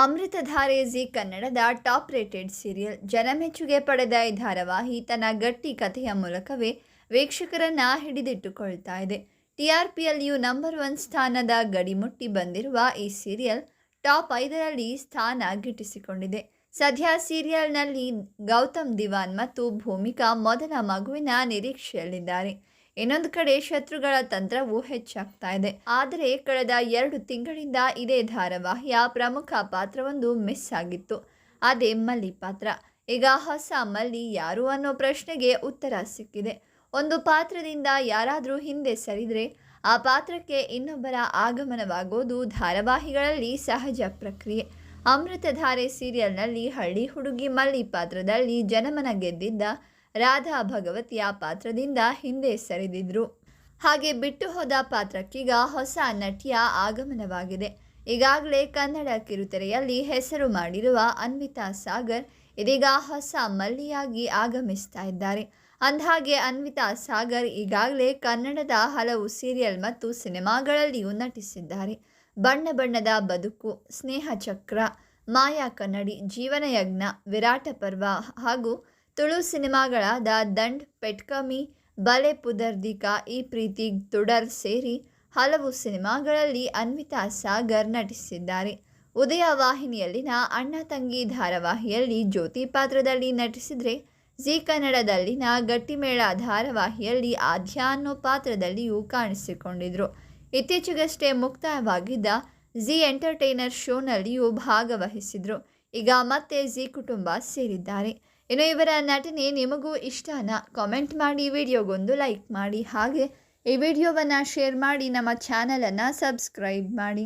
Amruthadhaare Zee ಕನ್ನಡದ top rated serial ಜನಮೆಚ್ಚುಗೆ ಪಡೆದ ಈ ಧಾರಾವಾಹಿ ತನ್ನ ಗಟ್ಟಿ ಕಥೆಯ ಮೂಲಕವೇ ವೀಕ್ಷಕರನ್ನ ಹಿಡಿದಿಟ್ಟುಕೊಳ್ತಾ ಇದೆ. ಟಿಆರ್ಪಿಯಲ್ಲಿಯೂ ನಂಬರ್ ಒನ್ ಸ್ಥಾನದ ಗಡಿಮುಟ್ಟಿ ಬಂದಿರುವ ಈ ಸೀರಿಯಲ್ ಟಾಪ್ ಐದರಲ್ಲಿ ಸ್ಥಾನ ಗಿಟ್ಟಿಸಿಕೊಂಡಿದೆ. ಸದ್ಯ ಸೀರಿಯಲ್ನಲ್ಲಿ ಗೌತಮ್ ದಿವಾನ್ ಮತ್ತು ಭೂಮಿಕಾ ಮೊದಲ ಮಗುವಿನ ನಿರೀಕ್ಷೆಯಲ್ಲಿದ್ದಾರೆ. ಇನ್ನೊಂದು ಕಡೆ ಶತ್ರುಗಳ ತಂತ್ರವು ಹೆಚ್ಚಾಗ್ತಾ ಇದೆ. ಆದರೆ ಕಳೆದ ಎರಡು ತಿಂಗಳಿಂದ ಇದೇ ಧಾರಾವಾಹಿಯ ಪ್ರಮುಖ ಪಾತ್ರವೊಂದು ಮಿಸ್ ಆಗಿತ್ತು. ಅದೇ ಮಲ್ಲಿ ಪಾತ್ರ. ಈಗ ಹೊಸ ಮಲ್ಲಿ ಯಾರು ಅನ್ನೋ ಪ್ರಶ್ನೆಗೆ ಉತ್ತರ ಸಿಕ್ಕಿದೆ. ಒಂದು ಪಾತ್ರದಿಂದ ಯಾರಾದರೂ ಹಿಂದೆ ಸರಿದರೆ ಆ ಪಾತ್ರಕ್ಕೆ ಇನ್ನೊಬ್ಬರ ಆಗಮನವಾಗೋದು ಧಾರಾವಾಹಿಗಳಲ್ಲಿ ಸಹಜ ಪ್ರಕ್ರಿಯೆ. ಅಮೃತಧಾರೆ ಸೀರಿಯಲ್ನಲ್ಲಿ ಹಳ್ಳಿ ಹುಡುಗಿ ಮಲ್ಲಿ ಪಾತ್ರದಲ್ಲಿ ಜನಮನ ಗೆದ್ದಿದ್ದ ರಾಧಾ ಭಗವತಿಯ ಪಾತ್ರದಿಂದ ಹಿಂದೆ ಸರಿದಿದ್ರು. ಹಾಗೆ ಬಿಟ್ಟು ಹೋದ ಪಾತ್ರಕ್ಕೀಗ ಹೊಸ ನಟಿಯ ಆಗಮನವಾಗಿದೆ. ಈಗಾಗಲೇ ಕನ್ನಡ ಕಿರುತೆರೆಯಲ್ಲಿ ಹೆಸರು ಮಾಡಿರುವ ಅನ್ವಿತಾ ಸಾಗರ್ ಇದೀಗ ಹೊಸ ಮಲ್ಲಿಯಾಗಿ ಆಗಮಿಸ್ತಾ ಇದ್ದಾರೆ. ಅಂದಹಾಗೆ ಅನ್ವಿತಾ ಸಾಗರ್ ಈಗಾಗಲೇ ಕನ್ನಡದ ಹಲವು ಸೀರಿಯಲ್ ಮತ್ತು ಸಿನಿಮಾಗಳಲ್ಲಿಯೂ ನಟಿಸಿದ್ದಾರೆ. ಬಣ್ಣ ಬಣ್ಣದ ಬದುಕು, ಸ್ನೇಹ ಚಕ್ರ, ಮಾಯಾ ಕನ್ನಡಿ, ಜೀವನಯಜ್ಞ, ವಿರಾಟ ಪರ್ವ ಹಾಗೂ ತುಳು ಸಿನಿಮಾಗಳಾದ ದಂಡ್, ಪೆಟ್ಕಮಿ, ಬಲೆ ಪುದರ್ದಿಕಾ, ಈ ಪ್ರೀತಿ ತುಡರ್ ಸೇರಿ ಹಲವು ಸಿನಿಮಾಗಳಲ್ಲಿ ಅನ್ವಿತಾ ಸಾಗರ್ ನಟಿಸಿದ್ದಾರೆ. ಉದಯ ವಾಹಿನಿಯಲ್ಲಿನ ಅಣ್ಣ ತಂಗಿ ಧಾರಾವಾಹಿಯಲ್ಲಿ ಜ್ಯೋತಿ ಪಾತ್ರದಲ್ಲಿ ನಟಿಸಿದರೆ ಜಿ ಕನ್ನಡದಲ್ಲಿನ ಗಟ್ಟಿಮೇಳ ಧಾರಾವಾಹಿಯಲ್ಲಿ ಆಧ್ಯಾ ಅನ್ನೋ ಪಾತ್ರದಲ್ಲಿಯೂ ಕಾಣಿಸಿಕೊಂಡಿದ್ರು. ಇತ್ತೀಚೆಗಷ್ಟೇ ಮುಕ್ತಾಯವಾಗಿದ್ದ ಜಿ ಎಂಟರ್ಟೈನರ್ ಶೋನಲ್ಲಿಯೂ ಭಾಗವಹಿಸಿದರು. ಈಗ ಮತ್ತೆ ಜಿ ಕುಟುಂಬ ಸೇರಿದ್ದಾರೆ. ಇನ್ನು ಇವರ ನಟನೆ ನಿಮಗೂ ಇಷ್ಟನಾ? ಕಾಮೆಂಟ್ ಮಾಡಿ, ವಿಡಿಯೋಗೊಂದು ಲೈಕ್ ಮಾಡಿ. ಹಾಗೆ ಈ ವಿಡಿಯೋವನ್ನು ಶೇರ್ ಮಾಡಿ, ನಮ್ಮ ಚಾನಲನ್ನು ಸಬ್ಸ್ಕ್ರೈಬ್ ಮಾಡಿ.